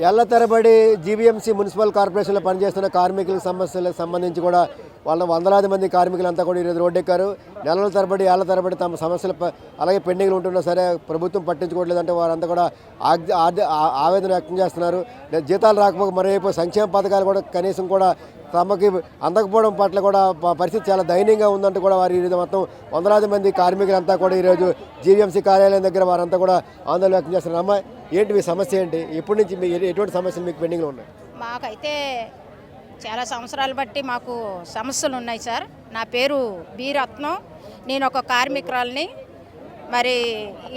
ఏళ్ళ తరబడి GVMC municipal కార్పొరేషన్లో పనిచేస్తున్న కార్మికుల సమస్యలకు సంబంధించి కూడా వాళ్ళ వందలాది మంది కార్మికులంతా కూడా ఈరోజు రోడ్డెక్కారు. నెలల తరబడి ఏళ్ళ తరబడి తమ సమస్యలు అలాగే పెండింగ్లు ఉంటున్నా సరే ప్రభుత్వం పట్టించుకోవట్లేదంటే వారంతా కూడా ఆవేదన వ్యక్తం చేస్తున్నారు. జీతాలు రాకపోక మరోవైపు సంక్షేమ పథకాలు కూడా కనీసం కూడా తమకి అందకపోవడం పట్ల కూడా పరిస్థితి చాలా దయనీయంగా ఉందంటూ కూడా వారు ఈరోజు మొత్తం వందలాది మంది కార్మికులంతా కూడా ఈరోజు జీవీఎంసీ కార్యాలయం దగ్గర వారంతా కూడా ఆందోళన వ్యక్తం చేస్తున్నారు. అమ్మాయి ఏంటి మీ సమస్య ఏంటి? ఎప్పటి నుంచి మీ ఎటువంటి సమస్యలు మీకు పెండింగ్లో ఉన్నాయి? మాకైతే చాలా సంవత్సరాలు బట్టి మాకు సమస్యలు ఉన్నాయి సార్. నా పేరు బి రత్నం. నేను ఒక కార్మికురాల్ని. మరి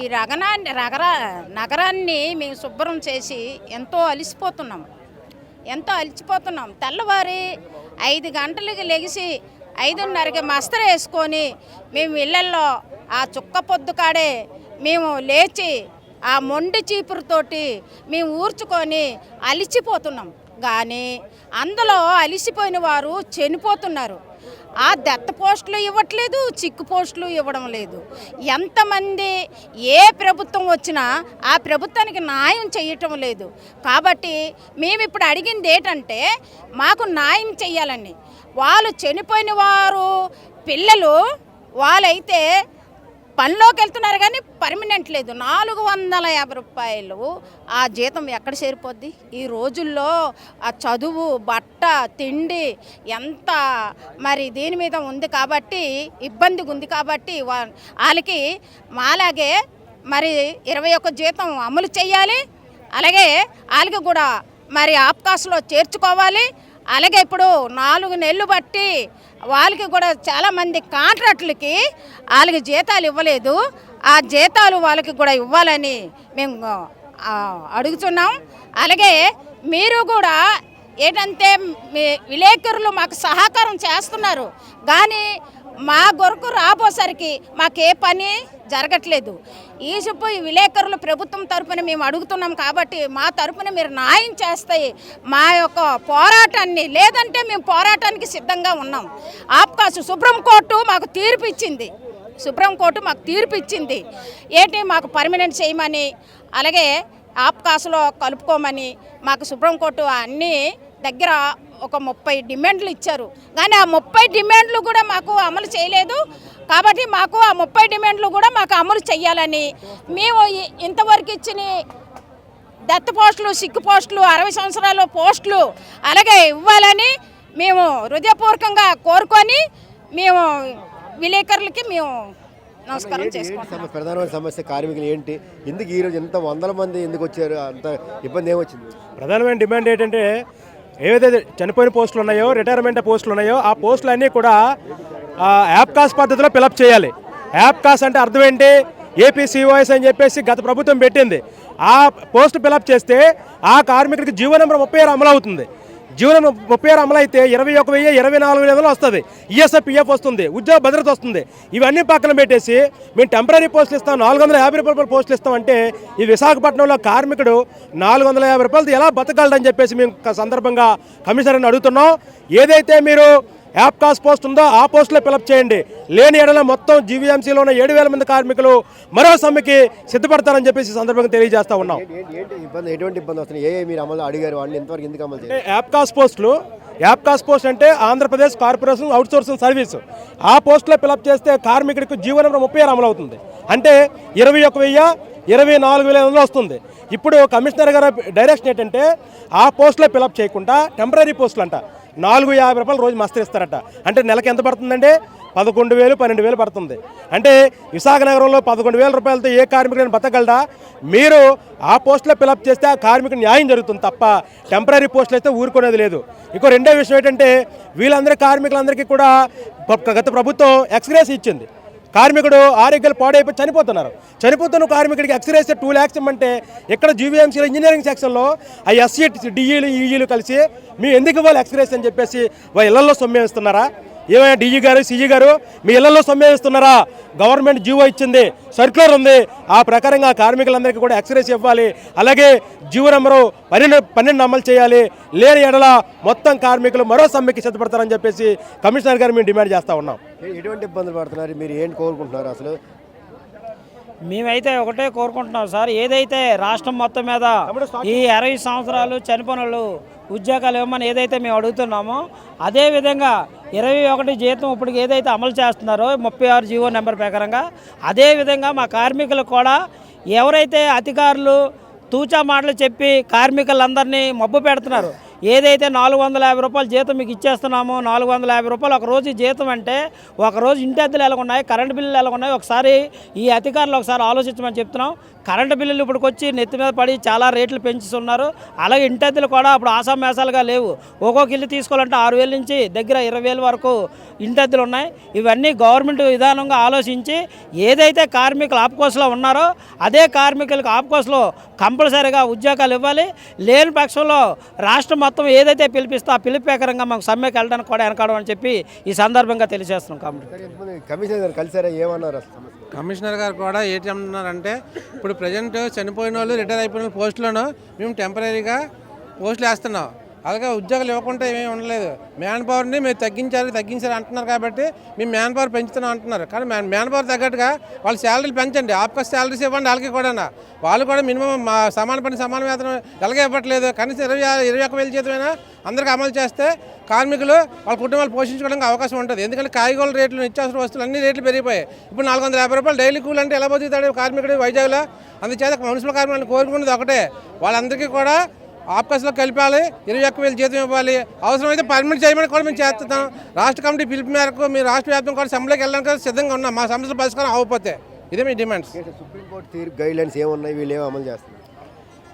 ఈ రగనాన్ని రగర నగరాన్ని మేము శుభ్రం చేసి ఎంతో అలిసిపోతున్నాం. ఎంతో అలిసిపోతున్నాం తెల్లవారి ఐదు గంటలకి లెగిసి ఐదున్నరకి మస్తర వేసుకొని మేము ఇళ్ళల్లో ఆ చుక్క పొద్దు కాడే మేము లేచి ఆ మొండి చీపురుతోటి మేము ఊర్చుకొని అలిచిపోతున్నాం. కానీ అందులో అలిసిపోయిన వారు చనిపోతున్నారు. ఆ దత్త పోస్టులు ఇవ్వట్లేదు చిక్కు పోస్టులు ఇవ్వడం లేదు. ఎంతమంది ఏ ప్రభుత్వం వచ్చినా ఆ ప్రభుత్వానికి న్యాయం చేయటం లేదు. కాబట్టి మేము ఇప్పుడు అడిగింది ఏంటంటే మాకు న్యాయం చెయ్యాలని వాళ్ళు చనిపోయిన వారు పిల్లలు వాళ్ళైతే పనిలోకి వెళ్తున్నారు కానీ పర్మనెంట్ లేదు. నాలుగు వందల యాభై రూపాయలు ఆ జీతం ఎక్కడ చేరిపోద్ది? ఈ రోజుల్లో ఆ చదువు బట్ట తిండి ఎంత మరి దీని మీద ఉంది కాబట్టి ఇబ్బందిగా ఉంది కాబట్టి వా- వాళ్ళకి మాలాగే మరి ఇరవై ఒక్క జీతం అమలు చేయాలి. అలాగే వాళ్ళకి కూడా మరి ఆప్కాస్లో చేర్చుకోవాలి. అలాగే ఇప్పుడు నాలుగు నెలలు బట్టి వాళ్ళకి కూడా చాలామంది కాంట్రాక్టులకి వాళ్ళకి జీతాలు ఇవ్వలేదు. ఆ జీతాలు వాళ్ళకి కూడా ఇవ్వాలని మేము అడుగుతున్నాం. అలాగే మీరు కూడా ఏంటంటే మీ విలేకరులు మాకు సహకారం చేస్తున్నారు. కానీ మా కొరకు రాబోసరికి మాకే పని జరగట్లేదు. ఈ ఈ విలేకరులు ప్రభుత్వం తరపున మేము అడుగుతున్నాం కాబట్టి మా తరపున మీరు న్యాయం చేస్తాయి మా యొక్క పోరాటాన్ని లేదంటే మేము పోరాటానికి సిద్ధంగా ఉన్నాం. ఆప్కాసు సుప్రీంకోర్టు మాకు తీర్పు ఇచ్చింది సుప్రీంకోర్టు మాకు తీర్పు ఇచ్చింది ఏంటి మాకు పర్మనెంట్ చేయమని అలాగే ఆప్కాసులో కలుపుకోమని మాకు సుప్రీంకోర్టు అన్నీ దగ్గర ఒక ముప్పై డిమాండ్లు ఇచ్చారు. కానీ ఆ ముప్పై డిమాండ్లు కూడా మాకు అమలు చేయలేదు. కాబట్టి మాకు ఆ ముప్పై డిమాండ్లు కూడా మాకు అమలు చేయాలని మేము ఇంతవరకు ఇచ్చిన దత్త పోస్టులు సిక్కు పోస్టులు అరవై సంవత్సరాల పోస్టులు అలాగే ఇవ్వాలని మేము హృదయపూర్వకంగా కోరుకొని మేము విలేకరులకి మేము నమస్కారం చేసుకుంటాం సమస్య? ప్రధానమైన సమస్య కార్మికులు ఏంటి? ఎందుకు ఈరోజు ఎంత వందల మంది ఎందుకు వచ్చారు? అంత ఇబ్బంది ఏమొచ్చింది? ప్రధానమైన డిమాండ్ ఏంటంటే ఏవైతే చనిపోయిన పోస్టులు ఉన్నాయో రిటైర్మెంట్ పోస్టులు ఉన్నాయో ఆ పోస్టులు అన్నీ కూడా యాప్కాస్ పద్ధతిలో ఫిలప్ చేయాలి. యాప్కాస్ అంటే అర్థం ఏంటి? ఏపీసీఓఎస్ అని చెప్పేసి గత ప్రభుత్వం పెట్టింది. ఆ పోస్ట్ ఫిలప్ చేస్తే ఆ కార్మికుడికి జీవో నెంబర్ ముప్పై ఆరు అమలు అవుతుంది. జీవనం ముప్పై ఆరు అమలు అయితే ఇరవై ఒక వెయ్యి ఇరవై నాలుగు వేల వస్తుంది. ఈఎస్ఐ పిఎఫ్ వస్తుంది. ఉద్యోగ భద్రత వస్తుంది. ఇవన్నీ పక్కన పెట్టేసి మేము టెంపరీ పోస్టులు ఇస్తాం. నాలుగు వందల యాభై రూపాయల పోస్టులు ఇస్తామంటే ఈ విశాఖపట్నంలో కార్మికుడు నాలుగు వందల యాభై రూపాయలతో ఎలా బతకాలని చెప్పేసి మేము సందర్భంగా కమిషనర్ని అడుగుతున్నాం. ఏదైతే మీరు యాప్ కాస్ పోస్ట్ ఉందో ఆ పోస్టులో ఫిలప్ చేయండి. లేని ఎడల మొత్తం జీవీఎంసీలో ఉన్న ఏడు వేల మంది కార్మికులు మరో సమ్మెకి సిద్ధపడతారని చెప్పేసి సందర్భంగా తెలియజేస్తా ఉన్నాం. ఎటువంటి ఇబ్బంది వస్తుంది ఏ మీరు అమలు అడిగారు? వాళ్ళు ఎంతవరకు ఎందుకు అమలు యాప్ కాస్ పోస్టులు యాప్ కాస్ పోస్ట్ అంటే Andhra Pradesh corporation out sourcing service. ఆ పోస్టులో ఫిలప్ చేస్తే కార్మికుడికి జీవో నెంబర్ ముప్పై ఆరు అమలు అవుతుంది అంటే ఇరవై ఒక వెయ్యి ఇరవై నాలుగు వేల ఎనిమిది వస్తుంది. ఇప్పుడు కమిషనర్ గారు డైరెక్షన్ ఏంటంటే ఆ పోస్టులో ఫిలప్ చేయకుండా టెంపరీ పోస్టులు అంట నాలుగు యాభై రూపాయలు రోజు మస్తు ఇస్తారట. అంటే నెలకి ఎంత పడుతుందండి? పదకొండు వేలు పన్నెండు వేలు పడుతుంది. అంటే విశాఖ నగరంలో పదకొండు వేల రూపాయలతో ఏ కార్మికుడిని బతకగలడా? మీరు ఆ పోస్టులో ఫిలప్ చేస్తే ఆ కార్మికుడు న్యాయం జరుగుతుంది తప్ప టెంపరీ పోస్టులు అయితే ఊరుకునేది లేదు. ఇంకో రెండో విషయం ఏంటంటే వీళ్ళందరి కార్మికులందరికీ కూడా గత ప్రభుత్వం ఎక్స్గ్రేస్ ఇచ్చింది. కార్మికుడు ఆరోగ్యాలు పాడైపోయి చనిపోతున్నారు. చనిపోతున్న కార్మికుడికి ఎక్స్రేస్ టూ ల్యాక్స్ ఇమ్మంటే ఇక్కడ జీవీఎంసీలో ఇంజనీరింగ్ సెక్షన్లో ఆ ఎస్సీ డిఈలు ఈఈలు కలిసి మీ ఎందుకు ఇవ్వాలి ఎక్స్రేస్ అని చెప్పేసి వాళ్ళ ఇళ్ళలో సొమ్మేస్తున్నారా ఏమైనా డీజీ గారు సీజీ గారు మీ ఇళ్ళలో సమ్మేస్తున్నారా గవర్నమెంట్ జీవో ఇచ్చింది సర్క్యులర్ ఉంది. ఆ ప్రకారంగా కార్మికులందరికీ కూడా ఎక్స్రేస్ ఇవ్వాలి. అలాగే జీవో నెంబరు పన్నెండు పన్నెండు అమలు చేయాలి. లేని ఎడల మొత్తం కార్మికులు మరో సమ్మెకి సిద్ధపడతారని చెప్పేసి కమిషనర్ గారు మేము డిమాండ్ చేస్తా ఉన్నాం. ఎటువంటి ఇబ్బందులు పడుతున్నారు? మీరు ఏంటి కోరుకుంటున్నారు అసలు? మేమైతే ఒకటే కోరుకుంటున్నాం సార్. ఏదైతే రాష్ట్రం మొత్తం మీద ఈ అరవై సంవత్సరాలు చనిపోయిన వాళ్ళు ఉద్యోగాలు ఇవ్వమని ఏదైతే మేము అడుగుతున్నామో అదే విధంగా ఇరవై ఒకటి జీతం ఇప్పుడు ఏదైతే అమలు చేస్తున్నారో ముప్పై ఆరు జీవో నెంబర్ ప్రకారంగా అదే విధంగా మా కార్మికులు కూడా ఎవరైతే అధికారులు తూచా మాటలు చెప్పి కార్మికులందరినీ మబ్బు పెడుతున్నారు ఏదైతే నాలుగు వందల యాభై రూపాయలు జీతం మీకు ఇచ్చేస్తున్నామో నాలుగు వందల యాభై రూపాయలు ఒక రోజు జీతం అంటే ఒక రోజు ఇంటి అద్దెలు ఎలా ఉన్నాయి కరెంటు బిల్లులు ఎలా ఉన్నాయి ఒకసారి ఈ అధికారులు ఒకసారి ఆలోచించమని చెప్తున్నాం. కరెంటు బిల్లులు ఇప్పటికొచ్చి నెత్తి మీద పడి చాలా రేట్లు పెంచుతున్నారు. అలాగే ఇంటి అద్దెలు కూడా అప్పుడు ఆసామేసాలుగా లేవు. ఒక్కొక్క ఇల్లు తీసుకోవాలంటే ఆరు వేల నుంచి దగ్గర ఇరవై వేల వరకు ఇంటి అద్దెలు ఉన్నాయి. ఇవన్నీ గవర్నమెంట్ విధానంగా ఆలోచించి ఏదైతే కార్మికులు ఆపుకోసలో ఉన్నారో అదే కార్మికులకు ఆపుకోసలో కంపల్సరీగా ఉద్యోగాలు ఇవ్వాలి. లేని పక్షంలో రాష్ట్రం మొత్తం ఏదైతే పిలిపిస్తే ఆ పిలుపు ప్రకారంగా మాకు సమ్మెకి వెళ్ళడానికి కూడా వెనకాడం అని చెప్పి ఈ సందర్భంగా తెలియజేస్తున్నాం కాబట్టి కమిషనర్ గారు కలిసారా? ఏమన్నారు కమిషనర్ గారు కూడా ఏంటి ఇప్పుడు ప్రజెంట్ చనిపోయిన వాళ్ళు రిటైర్ అయిపోయిన పోస్టులను మేము టెంపరీగా పోస్టులు వేస్తున్నాం. అలాగే ఉద్యోగాలు ఇవ్వకుండా ఏమీ ఉండలేదు. మ్యాన్ పవర్ని మీరు తగ్గించాలి తగ్గించాలి అంటున్నారు కాబట్టి మేము మ్యాన్ పవర్ పెంచుతున్నాం అంటున్నారు. కానీ మ్యాన్ మ్యాన్ పవర్ తగ్గట్టుగా వాళ్ళ శాలరీలు పెంచండి. ఆప్కా శాలరీస్ ఇవ్వండి వాళ్ళకి కూడా వాళ్ళు కూడా మినిమం మా సమాన పని సమాన వేతనం ఎలాగే ఇవ్వట్లేదు. కనీసం ఇరవై ఇరవై ఒక్క వేల జీతమైనా అందరికీ అమలు చేస్తే కార్మికులు వాళ్ళ కుటుంబాలు పోషించుకోవడానికి అవకాశం ఉంటుంది. ఎందుకంటే కాయగూరల రేట్లు నిత్యావసర వస్తువులు అన్ని రేట్లు పెరిగిపోయాయి. ఇప్పుడు నాలుగు వందల యాభై రూపాయలు డైలీ కూల్ అంటే ఎలా బతుకుతాడు కార్మికుడు వైజాగ్లో? అందుచేత మున్సిపల్ కార్మికులను కోరుకున్నది ఒకటే. వాళ్ళందరికీ కూడా ఆప్కాస్లో కలిపాలి ఇరవై ఒక్క వేలు జీతం ఇవ్వాలి. అవసరమైతే పర్మనెంట్ చేయమని కూడా మేము చేస్తున్నాం. రాష్ట్ర కమిటీ పిలుపు మేరకు మీ రాష్ట్ర వ్యాప్తం కూడా సమ్మెలోకి వెళ్ళడానికి సిద్ధంగా ఉన్నాం. మా సమస్యలు పరిష్కారం అవ్వకపోతే. ఇదే మీ డిమాండ్స్. సుప్రీంకోర్టు తీర్పు గైడ్ లైన్స్ ఏమున్నాయి? వీళ్ళు ఏమో అమలు చేస్తున్నారు?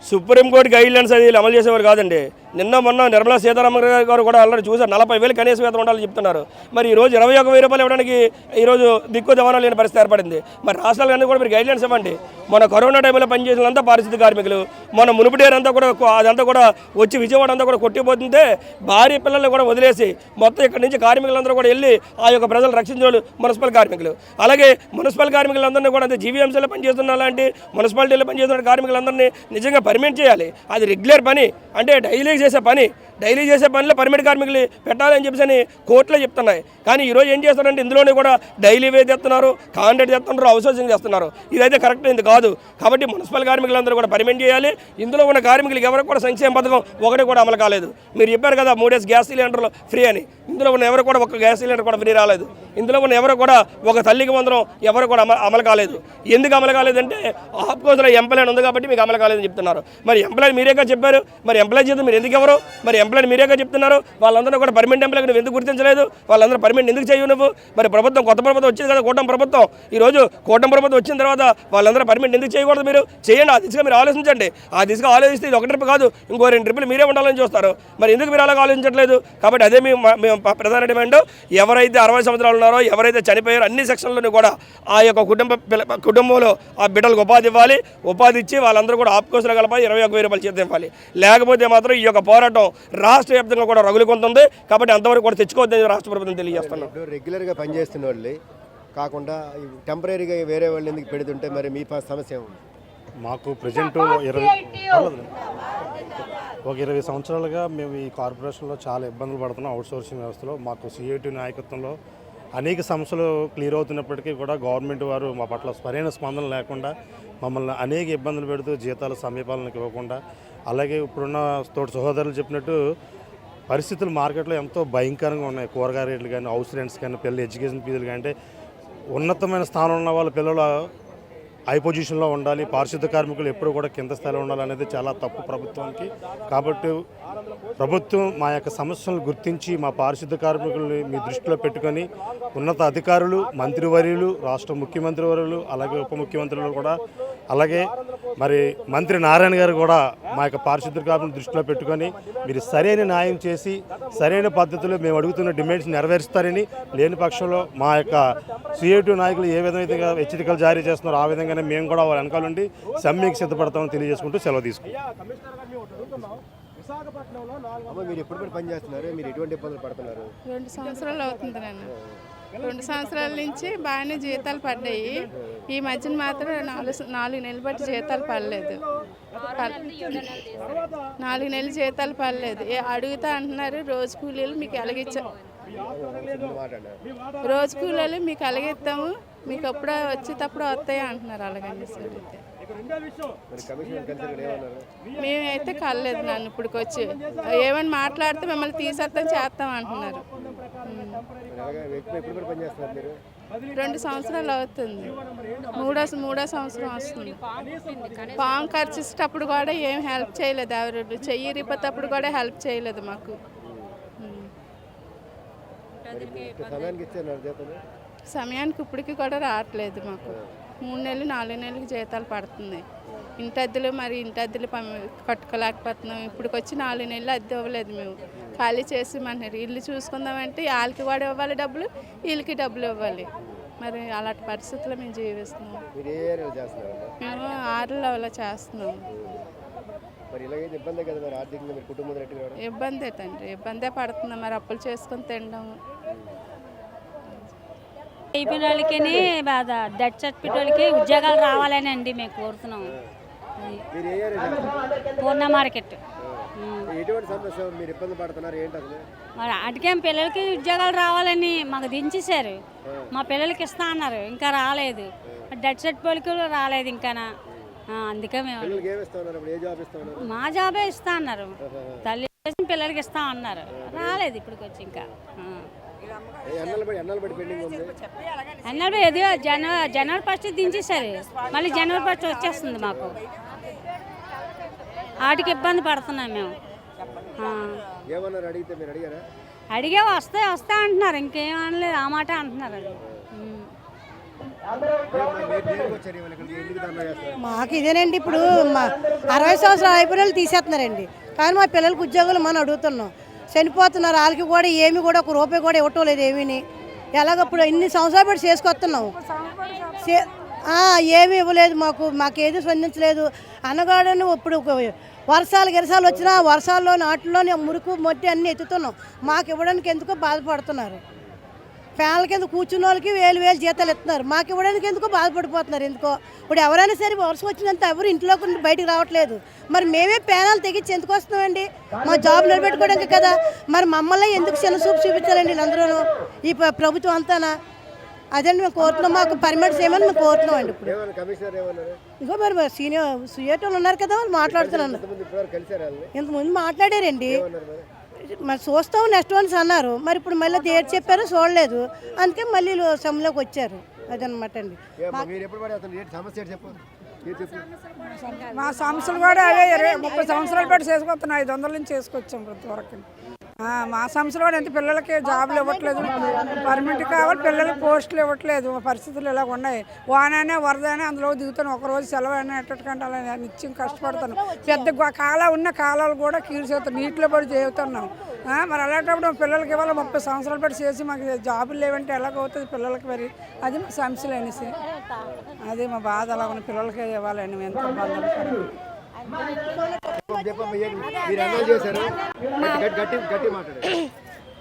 సుప్రీంకోర్టు గైడ్ లైన్స్ అది వీళ్ళు అమలు చేసేవారు కాదండి. నిన్న మొన్న నిర్మలా సీతారామన్ గారు కూడా ఆల్రెడీ చూశారు. నలభై వేలు కనీస వేతనం ఉండాలని చెప్తున్నారు. మరి ఈ రోజు ఇరవై ఒక వెయ్యి రూపాయలు ఇవ్వడానికి ఈ రోజు దిక్కు దవానం లేని పరిస్థితి ఏర్పడింది. మరి రాష్ట్రాలు అన్నీ కూడా మీరు గైడ్లైన్స్ ఇవ్వండి. మన కరోనా టైంలో పనిచేసినంతా పారిశుద్ధ కార్మికులు మన మునుపటేరు కూడా అదంతా కూడా వచ్చి విజయవాడ అంతా కూడా కొట్టిపోతుంటే భార్య పిల్లల్ని కూడా వదిలేసి మొత్తం ఇక్కడ నుంచి కార్మికులందరూ కూడా వెళ్ళి ఆ యొక్క ప్రజలు రక్షించే మున్సిపల్ కార్మికులు. అలాగే మున్సిపల్ కార్మికులందరినీ కూడా అంటే జీవీఎంసీలో పనిచేస్తున్న లాంటి మున్సిపాలిటీలో పనిచేస్తున్న కార్మికులందరినీ నిజంగా పర్మిట్ చేయాలి. అది రెగ్యులర్ పని. అంటే డైలీ చేసే పని డైలీ చేసే పనిలో పర్మిట్ కార్మికులు పెట్టాలని చెప్పేసి అని కోర్టులో చెప్తున్నాయి. కానీ ఈరోజు ఏం చేస్తారంటే ఇందులోనే కూడా డైలీ వేది చేస్తున్నారు కాంట్రాక్ట్ చేస్తున్నారు అవుట్సోర్సింగ్ చేస్తున్నారు ఇదైతే కరెక్ట్ ఇది కాదు. కాబట్టి మున్సిపల్ కార్మికులందరూ కూడా పర్మిట్ చేయాలి. ఇందులో ఉన్న కార్మికులకు ఎవరికి కూడా సంక్షేమ పథకం ఒకటి కూడా అమలు కాలేదు. మీరు చెప్పారు కదా మూడేసి గ్యాస్ సిలిండర్లు ఫ్రీ అని. ఇందులో ఉన్న ఎవరు కూడా ఒక గ్యాస్ సిలిండర్ కూడా ఫ్రీ రాలేదు. ఇందులో ఉన్న ఎవరు కూడా ఒక తల్లికి మందరం ఎవరు కూడా అమ- అమలు కాలేదు. ఎందుకు అమలు కాలేదంటే ఆఫ్కోర్స్లో ఎంప్లాయ్ ఉంది కాబట్టి మీకు అమలు కాలేదని చెప్తున్నారు. మరి ఎంప్లాయ్ మీరేగా చెప్పారు. మరి ఎంప్లాయ్ చేత మీరు ఎందుకు ఎవరు? మరి ఎంప్లాయ్ మీరేగా చెప్తున్నారు. వాళ్ళందరూ కూడా పర్మనెంట్ ఎంప్లాయ్ నువ్వు ఎందుకు గుర్తించలేదు? వాళ్ళందరూ పర్మనెంట్ ఎందుకు చేయవు నువ్వు? మరి ప్రభుత్వం కొత్త ప్రభుత్వం వచ్చింది కదా కూటమి ప్రభుత్వం. ఈ రోజు కూటమి ప్రభుత్వం వచ్చిన తర్వాత వాళ్ళందరూ పర్మనెంట్ ఎందుకు చేయకూడదు మీరు? చేయండి ఆ దిశగా మీరు ఆలోచించండి. ఆ దిశగా ఆలోచిస్తే ఇది ఒక ట్రిప్ కాదు ఇంకో రెండు ట్రిప్పులు మీరే ఉండాలని చూస్తారు. మరి ఎందుకు మీరు అలాగ ఆలోచించట్లేదు? కాబట్టి అదే మేము ప్రధాన డిమాండ్ ఎవరైతే అరవై సంవత్సరాలు ఉన్నారో ఎవరైతే చనిపోయారో అన్ని సెక్షన్లను కూడా ఆ యొక్క కుటుంబ కుటుంబంలో ఆ బిడ్డలకు ఉపాధి ఇవ్వాలి. ఉపాధి ఇచ్చి వాళ్ళందరూ కూడా ఆపుకోసలు కలపాలి ఇరవై ఒక వెయ్యి రూపాయలు చేతి ఇవ్వాలి. లేకపోతే మాత్రం ఈ యొక్క పోరాటం రాష్ట్ర వ్యాప్తంగా కూడా రగులుకుంటుంది. కాబట్టి అంతవరకు కూడా తెచ్చుకోవద్దని రాష్ట్ర ప్రభుత్వం తెలియజేస్తున్నాం. రెగ్యులర్గా పనిచేస్తున్న వాళ్ళు కాకుండా టెంపరీగా వేరే వాళ్ళు ఎందుకు పెడుతుంటే మరి మీ సమస్య మాకు ప్రజెంట్ ఇరవై. ఒక ఇరవై సంవత్సరాలుగా మేము ఈ కార్పొరేషన్లో చాలా ఇబ్బందులు పడుతున్నాం అవుట్సోర్సింగ్ వ్యవస్థలో. మాకు సిఐటి నాయకత్వంలో అనేక సమస్యలు క్లియర్ అవుతున్నప్పటికీ కూడా గవర్నమెంట్ వారు మా పట్ల సరైన స్పందన లేకుండా మమ్మల్ని అనేక ఇబ్బందులు పెడుతూ జీతాలు సమయపాలనకి ఇవ్వకుండా అలాగే ఇప్పుడున్న తోటి సహోదరులు చెప్పినట్టు పరిస్థితులు మార్కెట్లో ఎంతో భయంకరంగా ఉన్నాయి. కూరగాయ రేట్లు కానీ హౌస్ రెంట్స్ కానీ పిల్లలు ఎడ్యుకేషన్ ఫీజులు కానీ. అంటే ఉన్నతమైన స్థానంలో ఉన్న వాళ్ళ పిల్లలు హై పొజిషన్లో ఉండాలి. పారిశుద్ధ కార్మికులు ఎప్పుడు కూడా కింద స్థాయిలో ఉండాలనేది చాలా తప్పు ప్రభుత్వానికి. కాబట్టి ప్రభుత్వం మా యొక్క సమస్యలను గుర్తించి మా పారిశుద్ధ కార్మికుల్ని మీ దృష్టిలో పెట్టుకొని ఉన్నత అధికారులు మంత్రివర్యులు రాష్ట్ర ముఖ్యమంత్రి వర్యులు అలాగే ఉప ముఖ్యమంత్రులు కూడా అలాగే మరి మంత్రి నారాయణ గారు కూడా మా యొక్క పారిశుద్ధ కార్మికులను దృష్టిలో పెట్టుకొని మీరు సరైన న్యాయం చేసి సరైన పద్ధతిలో మేము అడుగుతున్న డిమాండ్స్ నెరవేరుస్తారని లేని పక్షంలో మా యొక్క సిఐటి నాయకులు ఏ విధంగా హెచ్చరికలు జారీ చేస్తున్నారో ఆ విధంగానే మేము కూడా వాళ్ళ వెనకాల నుండి సమ్మెకి సిద్ధపడతామని తెలియజేసుకుంటూ సెలవు తీసుకుంటాం. అమ్మ మీరు ఎప్పుడు కూడా పని చేస్తున్నారు మీరు ఎటువంటి ఇబ్బందులు పడుతున్నారు? రెండు సంవత్సరాలు అవుతుంది నన్ను. రెండు సంవత్సరాల నుంచి బాగానే జీతాలు పడ్డాయి. ఈ మధ్యన మాత్రం నాలుగు నాలుగు నెలలు బట్టి జీతాలు పడలేదు. ప- నాలుగు నెలలు జీతాలు పడలేదు. ఏ అడుగుతా అంటున్నారు రోజు కూలీలు మీకు ఎలాగిచ్చా రోజు కూలీలు మీకు ఎలాగిస్తాము? మీకు అప్పుడే వచ్చేటప్పుడు వస్తాయి అంటున్నారు అలాగని మేమైతే కలలేదు నన్ను ఇప్పటికొచ్చి. ఏమైనా ఏమని మాట్లాడితే మిమ్మల్ని తీసేస్తాం చేస్తాం అంటున్నారు. ఎప్పుడు ఎప్పుడు కూడా పనిచేస్తున్నారు మీరు? రెండు సంవత్సరాలు అవుతుంది. మూడో మూడో సంవత్సరం వస్తుంది. పాము ఖర్చేటప్పుడు కూడా ఏం హెల్ప్ చేయలేదు ఎవరు. చెయ్యి రిపోతప్పుడు కూడా హెల్ప్ చేయలేదు మాకు. సమయానికి ఇప్పటికి కూడా రావట్లేదు మాకు. మూడు నెలలు నాలుగు నెలలకి జీతాలు ఇంటద్దెలు మరి ఇంటద్దెలు పం- కట్టుకోలేకపోతున్నాం. ఇప్పటికి వచ్చి నాలుగు నెలలు అద్దె ఇవ్వలేదు మేము. ఖాళీ చేసి మన ఇల్లు చూసుకుందామంటే వాళ్ళకి కూడా ఇవ్వాలి డబ్బులు వీళ్ళకి డబ్బులు ఇవ్వాలి. మరి అలాంటి పరిస్థితుల్లో మేము జీవిస్తున్నాం. మేము ఆరు లెవెల్లో చేస్తున్నాం. ఇబ్బందే తండ్రి. ఇబ్బందే పడుతున్నాం. మరి అప్పులు చేసుకొని తినడం. అయిపోయిన వాళ్ళకి బాధ. డెట్ సర్టిఫికేట్ వాళ్ళకి ఉద్యోగాలు రావాలని అండి మేము కోరుతున్నాం. పూర్ణ మార్కెట్. ఉం. ఎటువంటి సమస్య? మీరు ఇబ్బంది పడుతున్నారు ఏంటి అసలు? మరి అటుకేం పిల్లలకి ఉద్యోగాలు రావాలని మాకు దించేశారు. మా పిల్లలకి ఇస్తా అన్నారు ఇంకా రాలేదు. డెట్ సర్టిఫికేట్ కూడా రాలేదు ఇంకానా ఆ, అందుకే మేము మా జాబే ఇస్తా అన్నారు. తల్లి పిల్లలకి ఇస్తా అన్నారు. రాలేదు ఇప్పటికి వచ్చి ఇంకా. ఆ. ఎన్నాళ్ళు బడి ఎన్నాళ్ళు బడి పెండింగ్ ఉంది? అన్నారు ఏదో జన జనవరి ఫస్ట్ దించేశారు. మళ్ళీ జనవరి ఫస్ట్ వచ్చేస్తుంది మాకు. వాటికి ఇబ్బంది పడుతున్నాం మేము. అడిగే వస్తే వస్తా అంటున్నారు. ఇంకేం అనలేదు. ఆ మాట అంటున్నారు మాకు ఇదేనండి ఇప్పుడు మా అరవై సంవత్సరాలు అయిపోయిన తీసేస్తున్నారండి. కానీ మా పిల్లలకి ఉద్యోగాలు మనం అడుగుతున్నాం. చనిపోతున్నారు. వాళ్ళకి కూడా ఏమి కూడా ఒక రూపాయి కూడా ఇవ్వటం లేదు ఏమీని. ఎలాగప్పుడు ఇన్ని సంవత్సరాలు పెట్టి చేసుకొస్తున్నాం. ఏమీ ఇవ్వలేదు మాకు మాకేది స్పందించలేదు. అనగాడని ఇప్పుడు వర్షాలు గిరసాలు వచ్చినా వర్షాల్లో నాటిలోనే మురుకు మట్టి అన్నీ ఎత్తుతున్నాం. మాకు ఇవ్వడానికి ఎందుకో బాధపడుతున్నారు? ఫ్యాన్ల కింద కూర్చున్న వాళ్ళకి వేలు వేలు జీతాలు ఇస్తున్నారు. మాకు ఇవ్వడానికి ఎందుకో బాధపడిపోతున్నారు? ఎందుకో? ఇప్పుడు ఎవరైనా సరే వర్షం వచ్చినంత ఎవరు ఇంట్లోకి బయటకు రావట్లేదు. మరి మేమే పేనాలు తెగించి ఎందుకు వస్తున్నామండి? మా జాబ్ నిలబెట్టుకోవడానికి కదా. మరి మమ్మల్ని ఎందుకు చిన్న చూపు చూపించాలండి వీళ్ళందరూ ఈ ప్రభుత్వం అంతానా? అదండి మేము కోరుతున్నాం మాకు పర్మిట్ చేయమని మేము కోరుతున్నాం అండి ఇప్పుడు. ఇంకో మరి మరి సీనియర్ సీనియర్ ఉన్నారు కదా వాళ్ళు మాట్లాడుతున్నాను ఇంతకుముందు మాట్లాడారండి. మరి? చూస్తాం నెక్స్ట్ వన్స్ అన్నారు. మరి ఇప్పుడు మళ్ళీ డేట్ చెప్పారు చూడలేదు. అందుకే మళ్ళీ సమ్లోకి వచ్చారు. అదనమాట అండి. మా సమస్యలు కూడా అవే ఇరవై ముప్పై సంవత్సరాలు పెట్టి చేసుకొస్తున్నాం. ఐదు వందల నుంచి చేసుకొచ్చాం ప్రతి వరకు. మా సమస్యలు కూడా ఎంత పిల్లలకి జాబులు ఇవ్వట్లేదు పర్మిట్ కావాలి పిల్లలకి పోస్టులు ఇవ్వట్లేదు పరిస్థితులు ఇలా ఉన్నాయి. వాననే వరదనే అందులో దిగుతాను ఒక రోజు సెలవు అయినా ఎట్టకంటే అలా నిత్యం కష్టపడతాను. పెద్ద కాలా ఉన్న కాలాలు కూడా కీల్చేస్తాను నీటిలో పడి చేస్తున్నాం మరి అలాంటప్పుడు పిల్లలకి ఇవ్వాలి ముప్పై సంవత్సరాలు పెట్టి చేసి మాకు జాబులు లేవంటే ఎలాగవుతుంది పిల్లలకి మరి? అది మా సమస్యలు అనేసి. అది మా బాధ అలా ఉన్న పిల్లలకే ఇవ్వాలని మేము ఎంత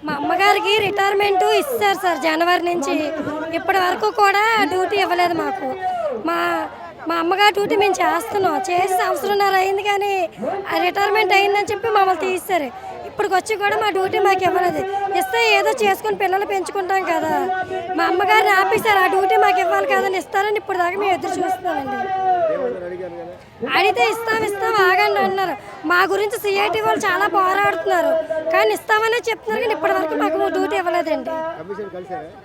మా అమ్మగారికి రిటైర్మెంట్ ఇస్తారు సార్ జనవరి నుంచి. ఇప్పటి వరకు కూడా డ్యూటీ ఇవ్వలేదు మాకు. మా మా అమ్మగారు డ్యూటీ మేము చేస్తున్నాం. చేసి సంవత్సరంన్నర అయింది కానీ ఆ రిటైర్మెంట్ అయిందని చెప్పి మమ్మల్ని తీస్తారు ఇప్పటికి వచ్చి కూడా మా డ్యూటీ మాకు ఇవ్వలేదు. ఇస్తే ఏదో చేసుకుని పిల్లలు పెంచుకుంటాం కదా. మా అమ్మగారిని ఆపేశారు. ఆ డ్యూటీ మాకు ఇవ్వాలి కదని ఇస్తారని ఇప్పుడు దాకా మేము ఎదురు చూస్తున్నామండి. అడిగితే ఇస్తాం ఇస్తాం ఆగండి అన్నారు. మా గురించి సిఐటి వాళ్ళు చాలా పోరాడుతున్నారు. కానీ ఇస్తామనే చెప్తున్నారు కానీ ఇప్పటి వరకు మాకు డ్యూటీ ఇవ్వలేదండి.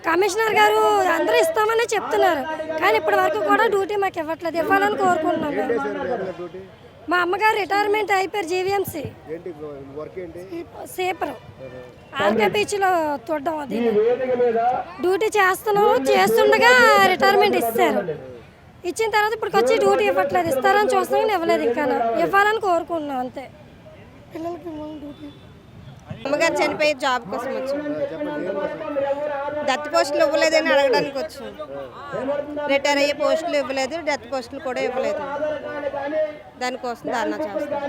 కమిషనర్ గారు అందరూ ఇస్తామని చెప్తున్నారు. కానీ ఇప్పటి వరకు కూడా డ్యూటీ మాకు ఇవ్వట్లేదు. ఇవ్వాలని కోరుకుంటున్నాం మీ అమ్మగారు రిటైర్మెంట్ అయిపోయారు జీవీఎంసీ ఏంటి వర్క్ ఏంటి? సీపర్ ఆల్కా బీచ్లో చూడడం అది. డ్యూటీ చేస్తున్నాము చేస్తుండగా రిటైర్మెంట్ ఇస్తారు ఇచ్చిన తర్వాత ఇప్పటికి వచ్చి డ్యూటీ ఇవ్వట్లేదు. ఇస్తారని చూస్తున్నాం కానీ ఇవ్వలేదు ఇంకా ఇవ్వాలని కోరుకుంటున్నాం అంతే. పిల్లలకి డ్యూటీ. అమ్మగారు చనిపోయి జాబ్ కోసం వచ్చాం డెత్ పోస్టులు ఇవ్వలేదని అడగడానికి వచ్చాం రిటైర్ అయ్యే పోస్టులు ఇవ్వలేదు డెత్ పోస్టులు కూడా ఇవ్వలేదు. దానికోసం ధర్నా చేస్తాం